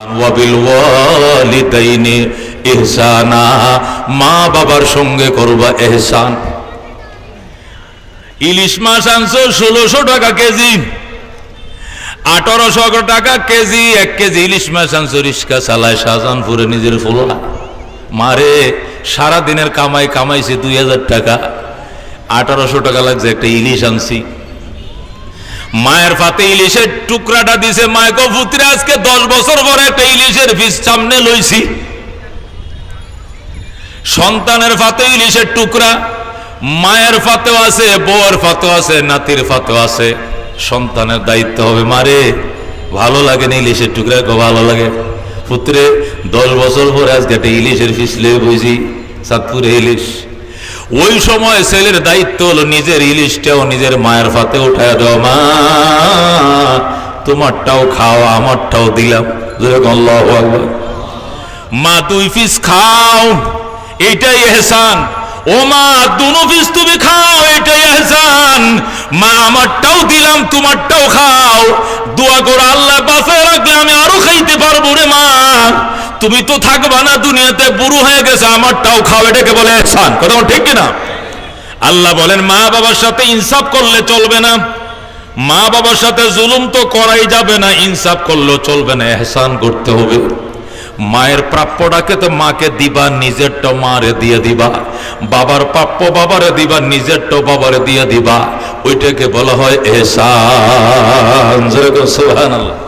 ওয়াবিল ওয়ালিদাইনি ইহসানা, মা বাবার সঙ্গে করবা এহসান। ইলিশ মাছ আনছো ষোলোশো টাকা কেজি, আঠারোশো টাকা কেজি, এক কেজি ইলিশ মাছ আনছো রিক্সা চালায় শাহজাহানপুরে নিজের ফুলা মারে সারা দিনের কামাই কামাইছে দুই হাজার টাকা, আঠারোশো টাকা লাগছে একটা ইলিশ আনছি। মায়ের ফাতে ইলিশের টুকরাটা দিছে মায়কো পুত্রে, আজকে দশ বছর পরে একটা ইলিশের ফিস সামনে লইছি। সন্তানের ফাতে ইলিশের টুকরা, মায়ের ফাতেও আছে, বউয়ের ফাতেও আছে, নাতির ফাতেও আছে। সন্তানের দায়িত্ব হবে মারে ভালো লাগে না ইলিশের টুকরা ভালো লাগে। পুত্রে, দশ বছর পরে আজকে একটা ইলিশের ফিস লেগে বইছি চাঁদপুরে ইলিশ। ওই সময় ছেলের দায়িত্ব হলো নিজের ইলিশটাও নিজের মায়ের ফাতে উঠায় দাও মা, তোমারটাও খাও, আমারটাও দিলাম। মা, দুই পিস খাও এইটাই এহসান। ও মা, দুনো পিস তুমি খাও, এটাই এহসান। মা, আমারটাও দিলাম, তোমারটাও খাও। দোয়া করে আল্লাহ বাঁচায় রাখলে আমি আরও খাইতে পারব রে মা। তুমি তো থাকবা না দুনিয়াতে, বুড়ো হয়ে গেছে, আমারটাও খাও এটাকে বলে এহসান কথা ঠিক কিনা? আল্লাহ বলেন, মা বাবার সাথে ইনসাফ করলে চলবে না। মা বাবার সাথে জুলুম তো করাই যাবে না, ইনসাফ করলেও চলবে না, এহসান করতে হবে। মায়ের প্রাপ্যটাকে তো মাকে দিবা নিজেরটা মারে দিয়ে দিবা। বাবার প্রাপ্য বাবারে দিবা নিজেরটা বাবারে দিয়ে দিবা। ওইটাকে বলা হয় এহসান। সুবহানাল্লাহ।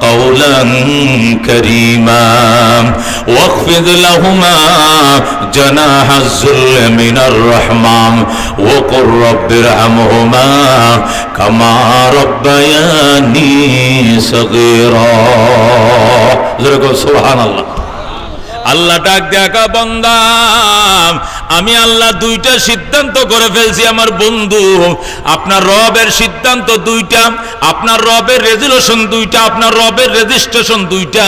قولا كريما واخفض لهما جناح الذل من الرحمن وقل رب ارحمهما كما ربياني صغيرا سبحان الله আল্লাহ ডাক দেখা বন্দা আমি আল্লাহ দুইটা সিদ্ধান্ত করে ফেলছি, আমার বন্ধু। আপনার রবের সিদ্ধান্ত দুইটা, আপনার রবের রেজুলেশন দুইটা, আপনার রবের রেজিস্ট্রেশন দুইটা।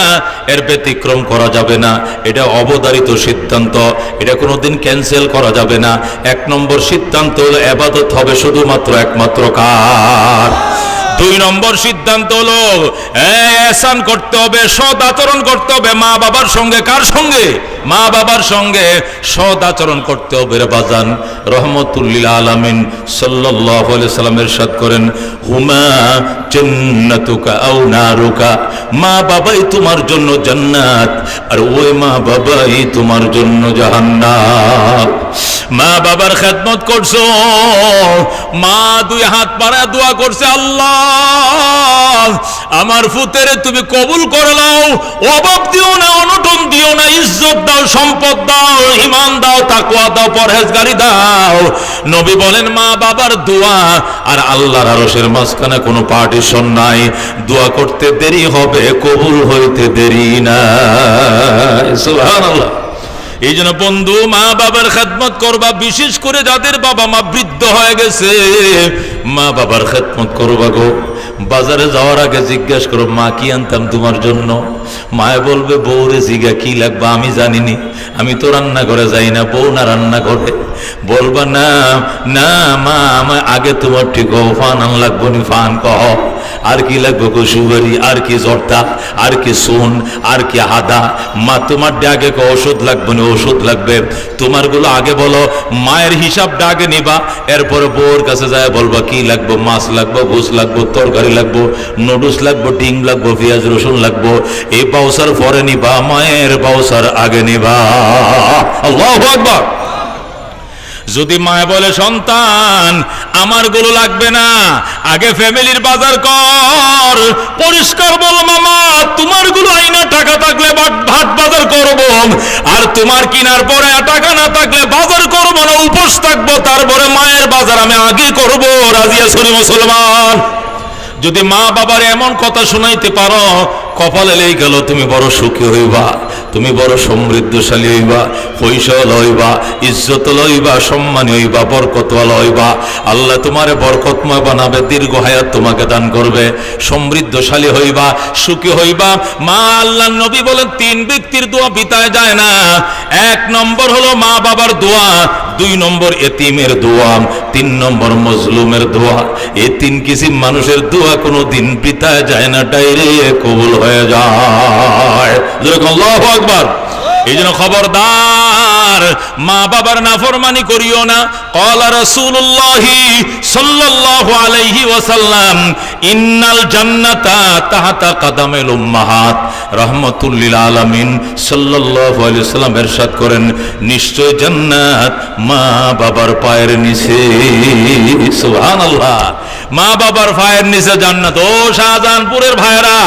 এর ব্যতিক্রম করা যাবে না। এটা অবধারিত সিদ্ধান্ত। এটা কোনোদিন ক্যান্সেল করা যাবে না। এক নম্বর সিদ্ধান্ত হলো এবাদত হবে শুধুমাত্র একমাত্র কার? দুই নম্বর সিদ্ধান্ত হলো এসান করতে হবে, সৎ আচরণ করতে হবে মা বাবার সঙ্গে। কার সঙ্গে? মা বাবার সঙ্গে সৎ আচরণ করতে হবে বাজান রহমতুল্লিল আলামিন সাল্লামের সাথ করেন, হুমা চেন্নাতুকা আও নারুকা? মা বাবাই তোমার জন্য জান্নাত, আর ওই মা বাবাই তোমার জন্য জাহান্নাম। মা বাবার খেদমত করছ? মা দুই হাত পাড়া দোয়া করছে, আল্লাহ, আমার ফুতেরে তুমি কবুল করে নাও, অভাব দিও না, অনটন দিও না, ইজ্জত দাও, সম্পদ দাও ইমান দাও তাকুয়া দাও, পরহেজগারি দাও। নবী বলেন, মা বাবার দোয়া, আর আল্লাহর আরশের মাঝখানে কোনো পার্টিশন নাই। দোয়া করতে দেরি হবে, কবুল হইতে দেরি না সুবহানাল্লাহ। এই জন্য বন্ধু মা বাবার খেদমত করবা, বিশেষ করে যাদের বাবা মা বৃদ্ধ হয়ে গেছে। মা বাবার খেদমত করবা গো। বাজারে যাওয়ার আগে জিজ্ঞাসা করো, মা, কি আনতাম তোমার জন্য? মায়ে বলবে, বউরে জিগা, কি লাগবে আমি জানিনি। আমি তো রান্না করে যাই না, বউ না রান্না করে বলবা, না না, মা, আমার আগে তোমার ঠিক ফান আন লাগবো নি, ফান কহ। আর কি লাগবে কসুবারি আর কি জর্দা, আর কি সোন, আর কি আদা মা, তোমার আগে ক ওষুধ লাগবে না ওষুধ লাগবে। তোমারগুলো আগে বলো, মায়ের হিসাবটা আগে নিবা। এরপরে বউর কাছে যায় বলবা, কি লাগবে? মাছ লাগবো ঘুষ লাগবো, তরকারি লাগবো, নুডলস লাগবো, ডিম লাগবো, পেঁয়াজ, রসুন লাগবো। এই বাউসার পরে নিবা, মায়ের বাউসার আগে নিবা। আল্লাহ আকবার। যদি মায় বলে সন্তান, আমারগুলো লাগবে না। আগে ফ্যামিলির বাজার কর। পরিষ্কার বল মামা, তোমারগুলো আইনা টাকা থাকলে ভাত বাজার করব। আর তোমার কিনার পরে টাকা না থাকলে বাজার করব না, উপোস থাকব, তারপরে মায়ের বাজার আমি আগে করব রাজিয়া সরি মুসলমান? যদি মা বাবার এমন কথা শোনাইতে পারো, কপালে লেগে গেল, তুমি বড় সুখী হইবা। তুমি বড় সমৃদ্ধশালী হইবা পয়সা লইবা ইজ্জত লইবা, সম্মানী হইবা, বরকতওয়ালা হইবা। আল্লাহ তোমারে বরকতময় বানাবে, দীর্ঘ হায়াত তোমাকে দান করবে। সমৃদ্ধশালী হইবা, সুখী হইবা। মা আল্লাহ নবী বলেন, তিন ব্যক্তির দোয়া বিতায় যায় না। এক নম্বর হলো মা বাবার দোয়া, দুই নম্বর এতিমের দোয়া, তিন নম্বর মজলুমের দোয়া। এ তিন কিসিম মানুষের দোয়া কোনো দিন পিতায় যায় না ডাইরে কবুল হয়ে যায়। আকবার এই জন্য খবরদার, মা বাবার নাফরমানি করিও না। কলা ওয়াসাল্লাম, ইন্নাল জান্নাতা তাহাতা কাদামেল উম্মাহাত। রাহমাতুল লিল আলামিন সাল্লাল্লাহু আলাইহি ওয়াসাল্লাম ইরশাদ করেন, নিশ্চয় জান্নাত মা বাবার পায়ের নিচে। মা বাবার পায়ের নিচে জান্নাত। ও শাহজাহানপুরের ভাইরা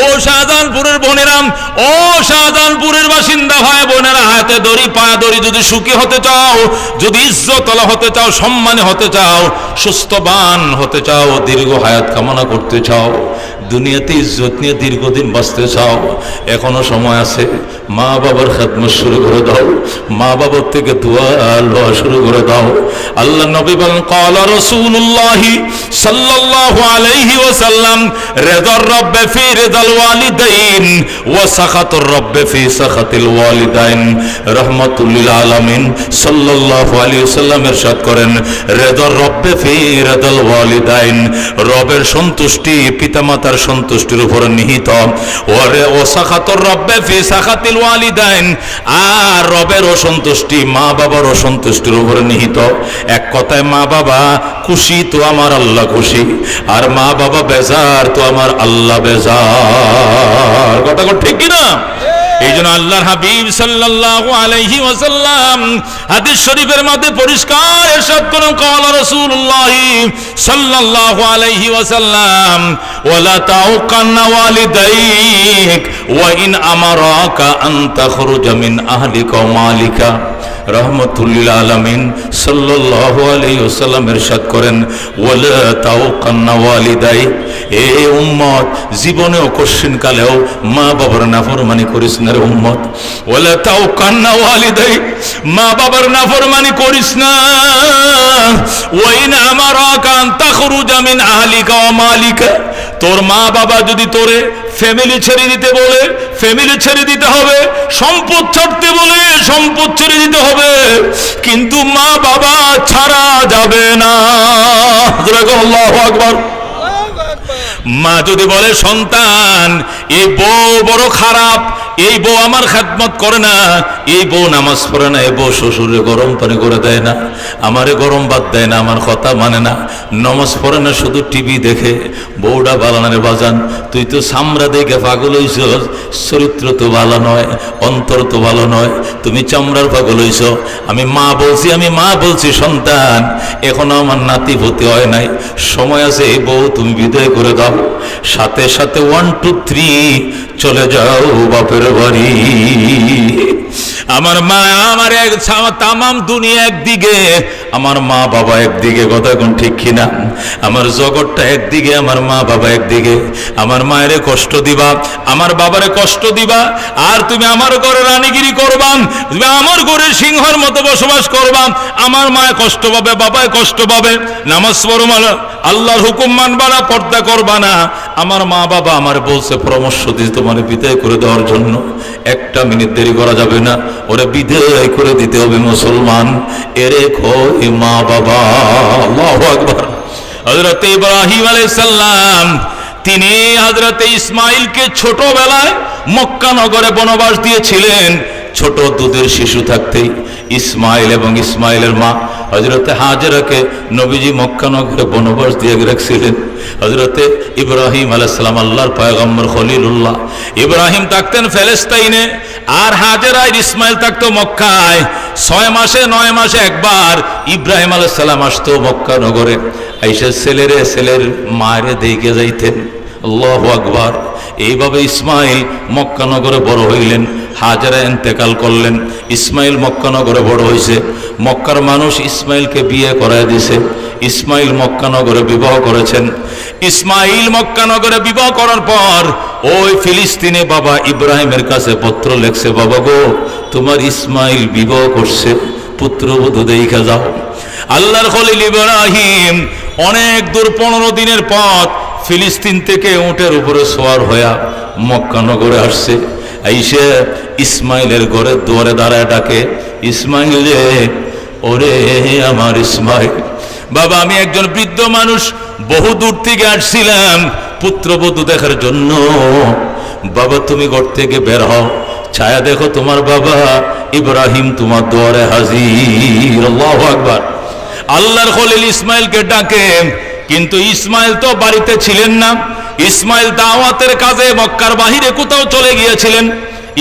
ও শাহজাহানপুরের বোনেরাম ও শাহজাহানপুরের বাসিন্দা ভাই বোনেরা, হাতে দড়ি, পায়ে দড়ি যদি সুখী হতে চাও, যদি ইজ্জতলা হতে চাও, সম্মানে হতে চাও, সুস্থবান হতে চাও, দীর্ঘ হায়াত কামনা করতে চাও দুনিয়াতে ইজ্জত নিয়ে দীর্ঘদিন বাঁচতে চাও, এখনও সময় আছে। মা বাবার খেদমত শুরু করে দাও। মা বাবার থেকে দোয়া লওয়া শুরু করে দাও। আল্লাহ নবী বলেন, ক্বালা রাসূলুল্লাহি সাল্লাল্লাহু আলাইহি ওয়াসাল্লাম রিদার রাব্বি ফি রিদাল ওয়ালিদাইন ওয়া সাখাতুর রাব্বি ফি সাখাতিল ওয়ালিদাইন। রাহমাতুল লিল আলামিন সাল্লাল্লাহু আলাইহি ওয়াসাল্লাম ইরশাদ করেন রিদার রাব্বি ফি রিদাল ওয়ালিদাইন। রবের সন্তুষ্টি পিতামাতার সন্তুষ্টির উপর নিহিত। ওরে ও সাখাতর রব্বে ফি সাখাতিল ওয়ালিদাইন। আর রবের অসন্তুষ্টি, মা বাবার অসন্তুষ্টির উপর নিহিত। এক কথায়, মা বাবা, খুশি তো আমার আল্লাহ খুশি। আর মা বাবা বেজার তো আমার আল্লাহ বেজার। কথা ঠিক কি না এই জন্য আল্লাহর হাবিব সাল্লাল্লাহু আলাইহি ওয়াসাল্লাম হাদিস শরীফের মধ্যে পরিষ্কার ইরশাদ করেন قال رسول الله সাল্লাল্লাহু আলাইহি ওয়াসাল্লাম ওয়ালা তাউকান ওয়ালিদাইক ওয়া ইন আমারাকা আন তাখরুজা মিন আহলিকা ওয়া মালিকা রহমতুল্লিল আলমিন সাল্লাহ আলাইসাল্লাম এরশাদ করেন, ওয়ালা তাও কান্না ওয়ালিদাই। এ উম্মত, জীবনেও কশ্চিন কালেও মা বাবার নাফরমানি করিস না রে উম্মত। ওয়ালা তাও কান্না ওয়ালিদাই মা বাবার নাফরমানি করিস না। ওয়াইন আমার আকান তাখরুজা মিন আহলিকা ওয়া মালিকা। তোর মা বাবা যদি তোরে ফ্যামিলি ছেড়ে দিতে বলে ফ্যামিলি ছেড়ে দিতে হবে, সম্পদ ছাড়তে বলে, সম্পদ ছেড়ে দিতে হবে। কিন্তু মা বাবা ছাড়া যাবে না। মা যদি বলে, সন্তান, এ বউ বড় খারাপ এই বউ আমার খেদমত করে না, এই বউ নামাজ পড়ে না, এই বউ শ্বশুরে গরম পানি করে দেয় না, আমারে গরম বাদ দেয় না, আমার কথা মানে না, নামাজ পড়ে না, শুধু টিভি দেখে, বউটা বালানারে বাজান, তুই তো সামরা দেখে পাগল হইছ, চরিত্র তো ভালো নয়, অন্তর তো ভালো নয়, তুমি চামড়ার পাগল হইছ, আমি মা বলছি, আমি মা বলছি, সন্তান, এখনও আমার নাতি হতে হয় নাই, সময় আছে, এই বউ তুমি বিদায় করে দাও, সাথে সাথে ওয়ান টু থ্রি চলে যাও বাপের বাড়ি আমার মা আমার এক তামাম দুনিয়া একদিকে আমার মা বাবা একদিকে, কথা কোন ঠিক কিনা? আমার জগৎটা একদিকে, আমার মা বাবা একদিকে। আমার মায়ের কষ্ট দিবা, আমার বাবারে কষ্ট দিবা, আর তুমি আমার ঘরে রানীগিরি করবা, তুমি আমার ঘরে সিংহর মতো বসবাস করবা। আমার মায় কষ্ট পাবে বাবায় কষ্ট পাবে। নামাজ পড়ো মালা, আল্লাহর হুকুম মানবা না, পর্দা করবা না। আমার মা বাবা আমার বলছে, পরামর্শ দিয়ে তোমার বিদায় করে দেওয়ার জন্য। একটা মিনিট দেরি করা যাবে না, ওরা বিদায় করে দিতে হবে মুসলমান। এরে এ মা বাবা আল্লাহু আকবার। হযরত ইব্রাহিম আলাইহিস সালাম তিনি হযরত ইসমাইলকে ছোটবেলায় মক্কা নগরে বনবাস দিয়েছিলেন। ছোট দুধের শিশু থাকতেই ইসমাইল এবং ইসমাইলের মা হজরতে হাজরাকে নবীজি মক্কানগরে বনবাস দিয়ে রাখছিলেন। হজরতে ইব্রাহিম আলাইসালাম আল্লাহর পয়গম্বর খলিলুল্লাহ। ইব্রাহিম থাকতেন ফেলেস্তাইনে আর হাজেরা ইসমাইল থাকতো মক্কায়। ছয় মাসে, নয় মাসে একবার ইব্রাহিম আলাইসালাম আসতো মক্কা নগরে। আইসে ছেলেরে, ছেলের মায়েরে দেখে যাইতেন। আল্লাহ আকবার। এইভাবে ইসমাইল মক্কানগরে বড় হইলেন, হাজারা এন্তেকাল করলেন। ইসমাইল মক্কানগরে বড় হয়েছে মক্কার মানুষ ইসমাইলকে বিয়ে করায় দিছে। ইসমাইল মক্কানগরে বিবাহ করেছেন। ইসমাইল মক্কানগরে বিবাহ করার পর, ওই ফিলিস্তিনে বাবা ইব্রাহিমের কাছে পত্র লেখছে, বাবা গো, তোমার ইসমাইল বিবাহ করছে, পুত্রবধূ দেখে যাও। আল্লাহর খলিল ইব্রাহিম অনেক দূর পনেরো দিনের পথ ফিলিস্তিন থেকে উটের উপরে সোয়ার হইয়া মক্কানগরে আসছে। আইসে ইসমাইলের ঘরের দুয়ারে দাঁড়ায় ডাকে, ইসমাইল ওরে আমার ইসমাইল বাবা, আমি একজন বৃদ্ধ মানুষ, বহু দূর থেকে আসছিলাম পুত্রবধূ দেখার জন্য। বাবা, তুমি ঘর থেকে বের হও। ছায়া দেখো তোমার বাবা ইব্রাহিম তোমার দুয়ারে হাজির। আকবার। আল্লাহর খলিল ইসমাইলকে ডাকে, কিন্তু ইসমাইল তো বাড়িতে ছিলেন না। ইসমাইল দাওয়াতের কাজে মক্কার বাহিরে কোথাও চলে গিয়েছিলেন।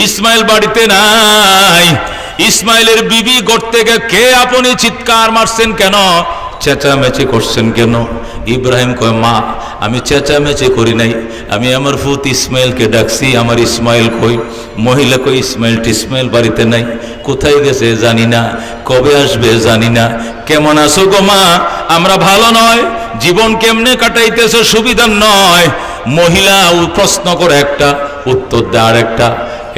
ইসমাইল বাড়িতে নাই। ইসমাইলের বিবি ঘর থেকে কে আপনি চিৎকার মারছেন কেন? চেঁচামেচি করছেন কেন? ইব্রাহিম কয়, মা, আমি চেঁচামেচি করি নাই। আমি আমার ফুত ইসমাইলকে ডাকছি, আমার ইসমাইল কই? মহিলা কই, ইসমাইল টিসমাইল বাড়িতে নাই। কোথায় গেছে জানি না, কবে আসবে জানি না। কেমন আছো গো মা? আমরা ভালো নয়। জীবন কেমনে কাটাইতেছে সুবিধা নয়। মহিলা প্রশ্ন করে একটা, উত্তর দেয় আর একটা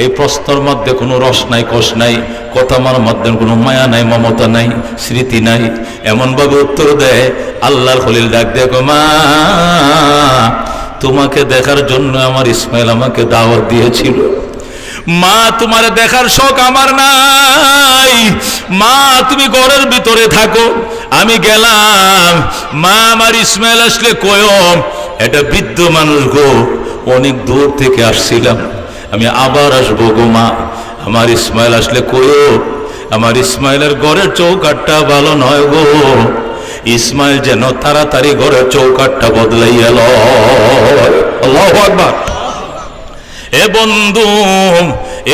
এই প্রশ্নের মধ্যে কোনো রস নাই, কষ নাই, কথামার মধ্যে কোনো মায়া নাই, মমতা নাই, স্মৃতি নাই। এমনভাবে উত্তর দেয়, আল্লাহর হলিল ডাক দেখো মা, তোমাকে দেখার জন্য আমার ইসমাইল আমাকে দাওয়াত দিয়েছিল। মা, তোমার দেখার শখ আমার নাই। মা, তুমি ঘরের ভিতরে থাকো। আমি গেলাম। মা, আমার ইসমাইল আসলে কয়ম? এটা বৃদ্ধ মানুষ গো, অনেক দূর থেকে আসছিলাম। আমি আবার আসব গো মা। আমার ইসমাইল আসলে কয়ো আমার ইসমাইলের ঘরের চৌকাটটা ভালো নয় গো। ইসমাইল যেন তাড়াতাড়ি ঘরের চৌকাটটা বদলাই এলো আকবার। এ বন্ধু,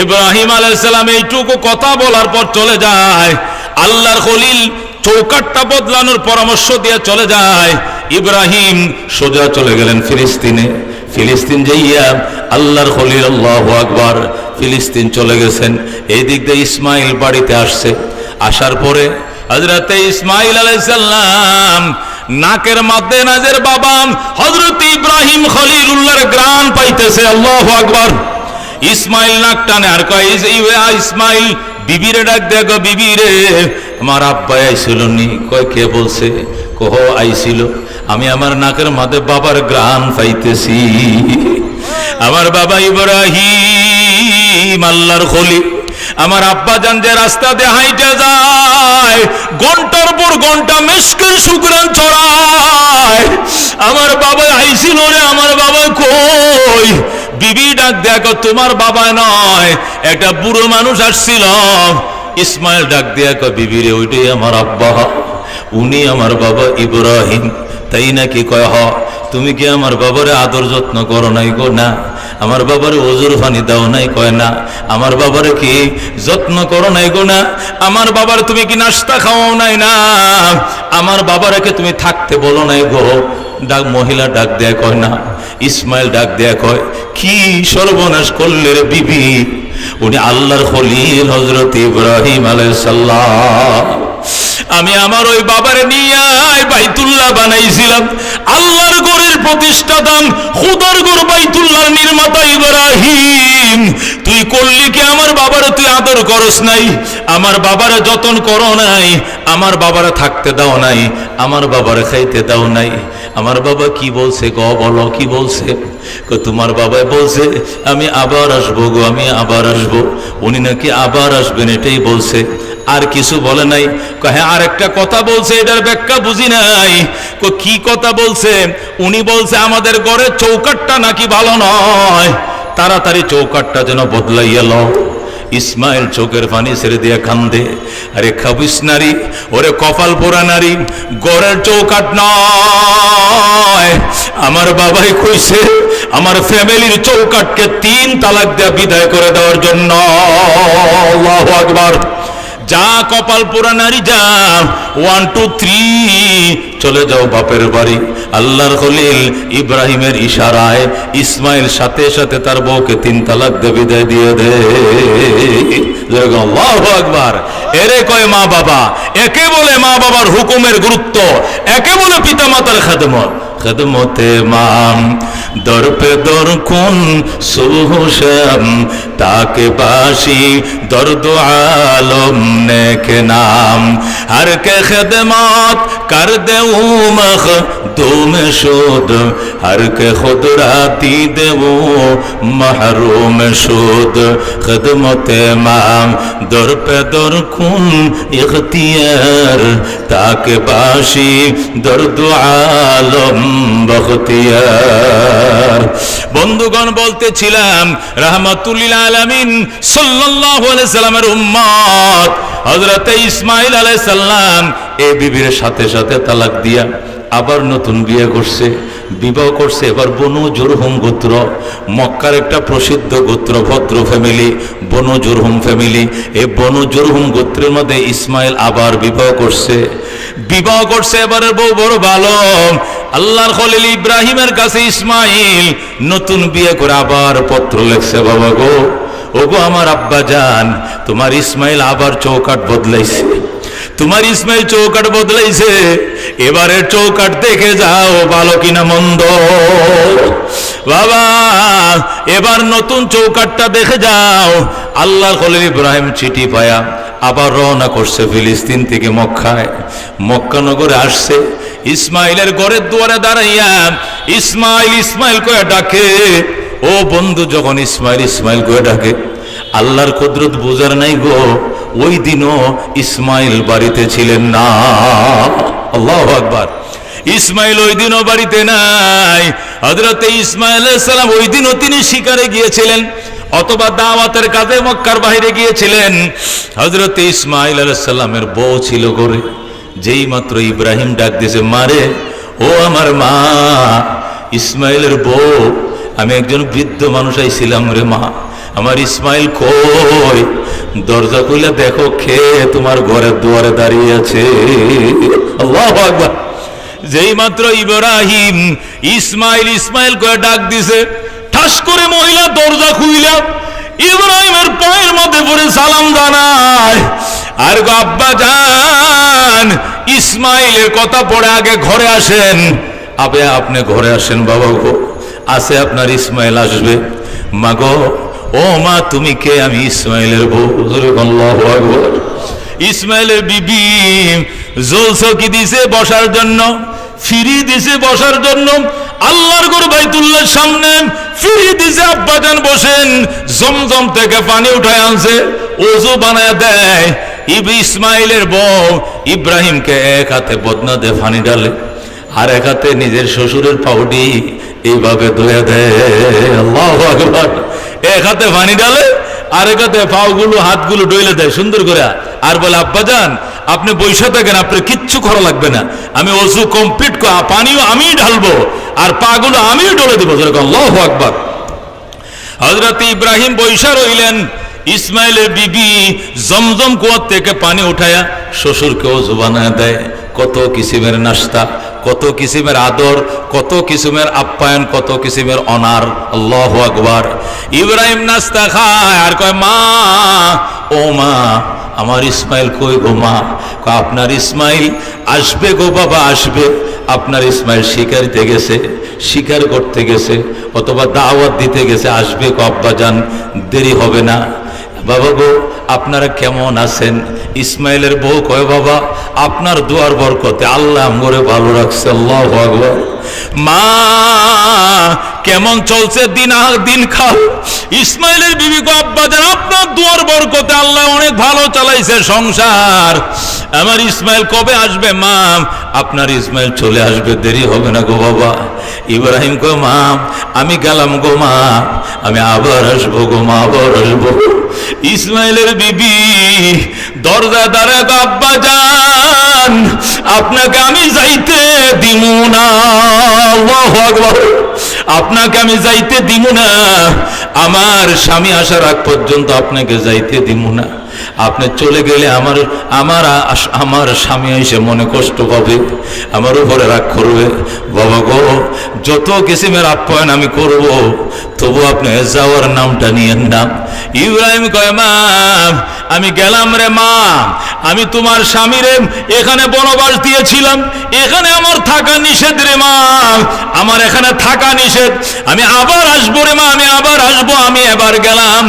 ইব্রাহিম আলাইসালাম এইটুকু কথা বলার পর চলে যায়। আল্লাহর খলিল চৌকাটটা বদলানোর পরামর্শ দিয়ে চলে যায়। ইব্রাহিম সোজা চলে গেলেন ফিলিস্তিনে। ফিলিস্তিন যাইয়া আল্লাহর খলিল আল্লাহ আকবার ফিলিস্তিন চলে গেছেন। এই দিক দিয়ে ইসমাইল বাড়িতে আসছে। আসার পরে হজরতে ইসমাইল আলাইসাল্লাম নাকের মধ্যে নাজের বাবা হজরত ইব্রাহিম খলিলুল্লাহর গ্রান পাইতেছে। আল্লাহ আকবার। ইসমাইল নাক টানে আর কয় ইসমাইল, বিবিরে ডাক দেখো বিবিরে। আমার আব্বা আইছিল নি। কয়, কে বলছে? কহ, আইছিল। আমি আমার নাকের মধ্যে বাবার গ্রান পাইতেছি আমার বাবা ইব্রাহিম, আল্লাহর খলি। আমার আব্বা জান যে রাস্তা দিয়ে হাইটে যায়, ঘণ্টার পর ঘণ্টা মেশকের শুক্রান চড়ায়। আমার বাবা আইছিল রে, আমার বাবা কই? বিবি ডাক দেখো তোমার বাবা নয়, একটা বুড়ো মানুষ আসছিল। ইসমাইল ডাক কয় বিবি রে, ওইটাই আমার আব্বা। উনি আমার বাবা ইব্রাহিম। তাই নাকি কয়, হ, তুমি কি আমার বাবারে আদর যত্ন করো নাই গো? না, আমার বাবারে ওজুর পানি দাও নাই কয়, না, আমার বাবারে কি যত্ন করো নাই গো? না, আমার বাবার তুমি কি নাস্তা খাওয়াও নাই? না, আমার বাবারাকে তুমি থাকতে বলো নাই গো? ডাক, মহিলা ডাক দেয়া কয়, না, ইসমাইল ডাক দেয়া কয়, কি সর্বনাশ করলে বিবি? উনি আল্লাহর খলিল হজরত ইব্রাহিম আলাইহিস সালাম। আমি আমার ওই বাবার নিয়ে বাইতুল্লাহ বানাইছিলাম। আল্লাহর গোরের প্রতিষ্ঠাতাম খুদার গোর বাইতুল্লাহ নির্মাতা ইব্রাহিম। তুই করলি কি আমার বাবার তুই আদর করস নাই? আমার বাবারে যতন করো নাই, আমার বাবারে থাকতে দাও নাই, আমার বাবারে খাইতে দাও নাই। আমার বাবা কি বলছে গ? বলো, কি বলছে? তোমার বাবা বলছে, আমি আবার আসব গো, আমি আবার আসব। উনি নাকি আবার আসবেন এটাই বলছে। আর কিছু বলে নাই। হ্যাঁ আর একটা কথা বলছে, এটার ব্যাখ্যা বুঝি নাই। কো কথা বলছে? উনি বলছে, আমাদের ঘরের চৌকাটটা নাকি ভালো নয়। তাড়াতাড়ি চৌকাটটা যেন বদলাইয়া লও। ইসমাইল চোখের পানি ছেড়ে দিয়ে কান্দে, আরে খাবিস নারী, ওরে কপাল পোড়া নারী গড়ের চৌকাট নয়। আমার বাবাই কইছে, আমার ফ্যামিলির চৌকাটকে তিন তালাক দেয়া বিদায় করে দেওয়ার জন্য। আকবার। যা কপাল পোড়া নারী, যা। ওয়ান টু থ্রি চলে যাও বাপের বাড়ি। আল্লাহর খলিল ইব্রাহিমের ইশারায় ইসমাইল সাথে সাথে তার বউকে তিন তালাক দে বিদায় দিয়ে দে। আকবার। এরে কয় মা বাবা, একে বলে মা বাবার হুকুমের গুরুত্ব, একে বলে পিতামাতার খেদমত। খেদমতে মাম দর দর কোন সুহুশম তাকে বাসি দর্দ আলম নেকে নাম হর কে খেদমত কর দে মখ তুম শুদ হর কে খুদ রাতি দে মাহরুম শুদ খেদমতে মাম দর দর কোন ইখতিয়ার তাকে বাসি দর্দ আলম বখতিয়ার বন্ধুগণ, বলতেছিলাম, রাহমাতুল্লিল আলামিন সাল্লাল্লাহু আলাইহি সাল্লামের উম্মত। হযরত ইসমাইল আলাইহিস সালাম এই বিবির সাথে সাথে তালাক দিয়া আবার নতুন বিয়ে করছে, বিবাহ করছে, এবার বনু জুরহুম গোত্র, মক্কার একটা প্রসিদ্ধ গোত্র, ভদ্র ফ্যামিলি বনু জুরহুম ফ্যামিলি এই বনু জুরহুম গোত্রের মধ্যে ইসমাইল আবার বিবাহ করছে। বিবাহ করছে এবারের বউ বড় ভালো। আল্লাহর খলিল ইব্রাহিমের কাছে ইসমাইল নতুন বিয়ে করে আবার পত্র লেখছে, বাবা গো, ওগো আমার আব্বা জান, তোমার ইসমাইল আবার চৌকাট বদলাইছে। তোমার ইসমাইল চৌকাট বদলাইছে। এবারের চৌকাট দেখে যাও, ভালো কিনা মন্দ। বাবা, এবার নতুন চৌকাটটা দেখে যাও। আল্লাহর খলিল ইব্রাহিম চিঠি পায়া, আবার রওনা করছে ফিলিস্তিন থেকে মক্কায়। মক্কা নগরে আসছে। ইসমাইলের ঘরের দুয়ারে দাঁড়াইয়া ইসমাইল ইসমাইল কয়ে ডাকে। ও বন্ধু, যখন ইসমাইল ইসমাইল কয়ে ডাকে, আল্লাহর কুদরত বুঝার নাই গো। ওই দিনও ইসমাইল বাড়িতে ছিলেন না। আল্লাহ আকবার। ইসমাইল ওই দিনও বাড়িতে নাই। হজরতে ইসমাইল সালাম ওই দিনও তিনি শিকারে গিয়েছিলেন, অথবা দাওয়াতের কাজে মক্কার বাইরে গিয়েছিলেন। হজরত ইসমাইল আলাইসাল্লামের বউ ছিল করে যেই মাত্র ইব্রাহিম ডাক দিয়েছে, মারে, ও আমার মা, ইসমাইলের বউ, আমি একজন বৃদ্ধ মানুষ আইছিলাম রে মা। আমার ইসমাইল কই? দরজা খুলে দেখো খেয়ে তোমার ঘরের দুয়ারে দাঁড়িয়ে আছে। আল্লাহ আকবার। যেই মাত্র ইব্রাহিম, ইসমাইল ইসমাইল করে ডাক দিছে, ঠাস করে মহিলা দরজা খুইলা, ইব্রাহিমের পায়ের মধ্যে পড়ে সালাম জানায়, আর গো আব্বা যান ইসমাইলের কথা পড়ে আগে ঘরে আসেন। আবে, আপনি ঘরে আসেন বাবা গো আছে আপনার ইসমাইল আসবে। মা গো ও মা, তুমি কে? আমি ইসমাইলের বউ। ইসমাইলের বিবি জলসকি দিছে বসার জন্য, ফিরি দিছে বসার জন্য, আল্লাহর গরু বাইতুল্লাহর সামনে ফিরি দিছে আব্বাজান বসেন, জমজম থেকে পানি উঠায় আনছে ওজু বানায় দেয়। ইব ইসমাইলের বউ ইব্রাহিমকে এক হাতে বদনা দিয়ে পানি ডালে আর এক হাতে নিজের শ্বশুরের পাউডি এইভাবে ধুয়ে দেয় এক হাতে পানি ডালে আর এক হাতে পাওগুলো হাতগুলো ডইলে দেয়, সুন্দর করে। আর বলে আব্বাজান আপনি বৈশা থাকেন, আপনার কিচ্ছু করা লাগবে না। আমি অজু কমপ্লিট পানিও আমি ঢালবো, আর পাগুলো আমিও ডলে দেবো। যেরকম আল্লাহ আকবার। হজরত ইব্রাহিম বৈশা রইলেন, ইসমাইলের বিবি জমজম কুয়ার থেকে পানি উঠায়া শ্বশুরকেও জোবানায় দেয়। কত কিসিমের নাস্তা কত কিসিমের আদর, কত কিসিমের আপ্যায়ন, কত কিসিমের অনার। আল্লাহ আকবার। ইব্রাহিম নাস্তা খায় আর কয়, মা, ও মা, আমার ইসমাইল কই গো মা? আপনার ইসমাইল আসবে গো বাবা, আসবে। আপনার ইসমাইল শিকারিতে গেছে, শিকার করতে গেছে, অথবা দাওয়াত দিতে গেছে, আসবে গো আব্বা যান দেরি হবে না। বাবা গো আপনারা কেমন আছেন? ইসমাইলের বউ কয়, বাবা, আপনার দুয়ার বরকতে আল্লাহ আমরে ভালো রাখছে, আল্লাহ আকবার। মা, কেমন চলছে? দিন আর দিন খাও ইসমাইলের বিবি গো আব্বা আপনার দুয়ার বরকতে আল্লাহ অনেক ভালো চালাইছে সংসার। আমার ইসমাইল কবে আসবে, মা? আপনার ইসমাইল চলে আসবে, দেরি হবে না গো বাবা। ইব্রাহিম গো মা, আমি গেলাম গো মা, আমি আবার আসব গো মা, আবার আসব। ইসমাইলের বিবি, দরজা দ্বারা গাব্বা যান, আপনাকে আমি যাইতে দিব না। আপনাকে আমি যাইতে দিব না। আমার স্বামী আসার আগ পর্যন্ত আপনাকে যাইতে দিব না। আপনি চলে গেলে আমার আমার আমার স্বামী এসে মনে কষ্ট পাবে, আমার উপরে রাগ করবে। বাবা গো, যত কিসিমের আপ্যায়ন আমি করব, তবু আপনি যাওয়ার নামটা নিয়েন না। ইব্রাহিম কয়, মা, আমি গেলাম রে মা, আমি তোমার স্বামীরে এখানে বনবাস দিয়েছিলাম, এখানে আমার থাকা নিষেধ রে মা আমার এখানে থাকা নিষেধ। আমি আবার আসব রে মা, আমি আবার আসব, আমি এবার গেলাম।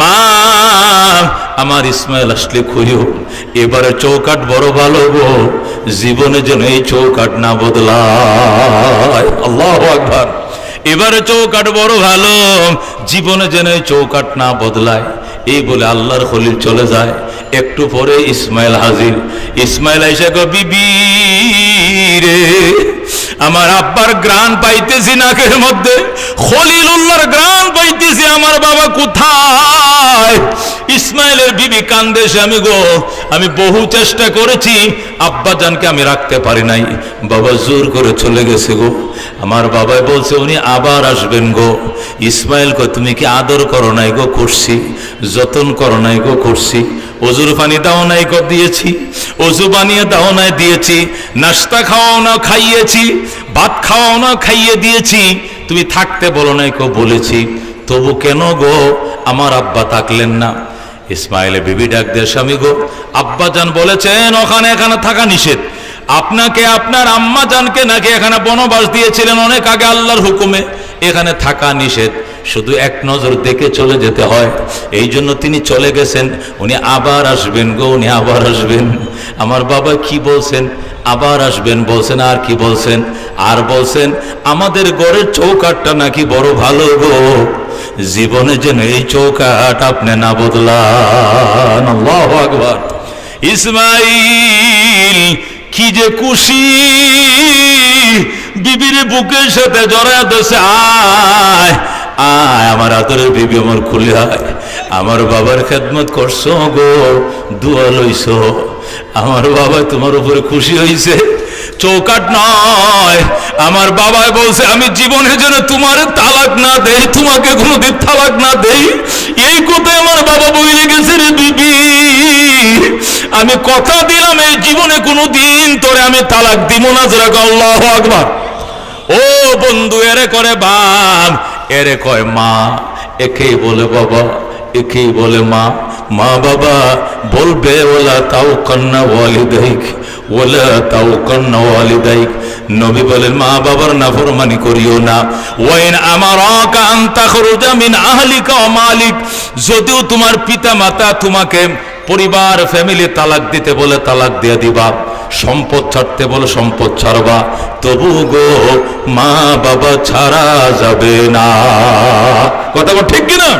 মা, আমার ইসমাইল আসলে খুঁজো এবারে চৌকাট বড় ভালো গো, জীবনে যেন এই চৌকাট না বদলায়। আল্লাহ আকবার। এবারে চৌকাট বড় ভালো, জীবনে যেন এই চৌকাট না বদলায়। এই বলে আল্লাহর খলিল চলে যায়। একটু পরে ইসমাইল হাজির। ইসমাইল আইসা গো বিবি রে আমার আব্বার গ্রান পাইতেছি নাকের মধ্যে, খলিলুল্লাহর গ্রান পাইতেছি আমার বাবা কোথায়? ইসমাইলের বিবি কান্দেশে আমি গো, আমি বহু চেষ্টা করেছি আব্বা জানকে আমি রাখতে পারি নাই। বাবা জোর করে চলে গেছে গো। আমার বাবাই বলছে, উনি আবার আসবেন গো। ইসমাইল কো তুমি কি আদর করো নাই গো, করছি। যতন করো নাই গো, করছি। অজুর পানি দাও নাই গো দিয়েছি অজু বানিয়ে দাও নাই দিয়েছি নাস্তা খাওয়াও না খাইয়েছি, ভাত খাওয়াও না খাইয়ে দিয়েছি, তুমি থাকতে বলো নাই কো বলেছি, তবু কেন গো আমার আব্বা থাকলেন না? ইসমাইলে বিবি ডাক দিয়ে, স্বামী গো, আব্বা জান বলেছেন ওখানে এখানে থাকা নিষেধ। আপনাকে আপনার আম্মা জানকে নাকি এখানে বনবাস দিয়েছিলেন অনেক আগে আল্লাহর হুকুমে। এখানে থাকা নিষেধ। শুধু এক নজর দেখে চলে যেতে হয়। এই জন্য তিনি চলে গেছেন। উনি আবার আসবেন গো, উনি আবার আসবেন। আমার বাবা কি বলছেন? আবার আসবেন বলছেন, আর কি বলছেন? আর বলছেন, আমাদের গড়ের চৌকাটটা নাকি বড় ভালো গো। জীবনে যেন এই চৌকাট আপনি না বদলান। আল্লাহু ইসমাইল, কি যে খুশি। বিবির বুকের সাথে জড়া দোষে আয় আয়, আমার আদরের বিবি আমার খুলে আয় আমার বাবার খেদমত করছ গো, দুয়া লইছো। আমার বাবা তোমার উপরে খুশি হয়েছে চৌকাট নয়, আমার বাবাই বলছে, আমি জীবনে যেন তোমার তালাক না দেই, তোমাকে কোনোদিন তালাক না দেই। এই কথাই আমার বাবা বলে গেছে রে বিবি। আমি কথা দিলাম, এই জীবনে কোনো দিন তোরে আমি তালাক দিব না জোরা আল্লাহ আকবার। ও বন্ধু, এরে করে বাপ এরে কয় মা, একেই বলে বাবা, একেই বলে মা। মা বাবা, বলবে, ওলা তাও কন্যা ওয়ালিদাইক, ওলা তাও কন্যা ওয়ালিদাইক। নবী বলেন, মা বাবার নাফরমানি করিও না। ওয়াইন আমার কান তাখরুজা মিন আহলিকা ওয়া মালিক। যদিও তোমার পিতা মাতা তোমাকে পরিবার, ফ্যামিলি তালাক দিতে বলে তালাক দিয়ে দিবা। সম্পদ ছাড়তে বলো, সম্পদ ছাড়বা। তবু গো মা বাবা ছাড়া যাবে না। কথা ঠিক কিনা?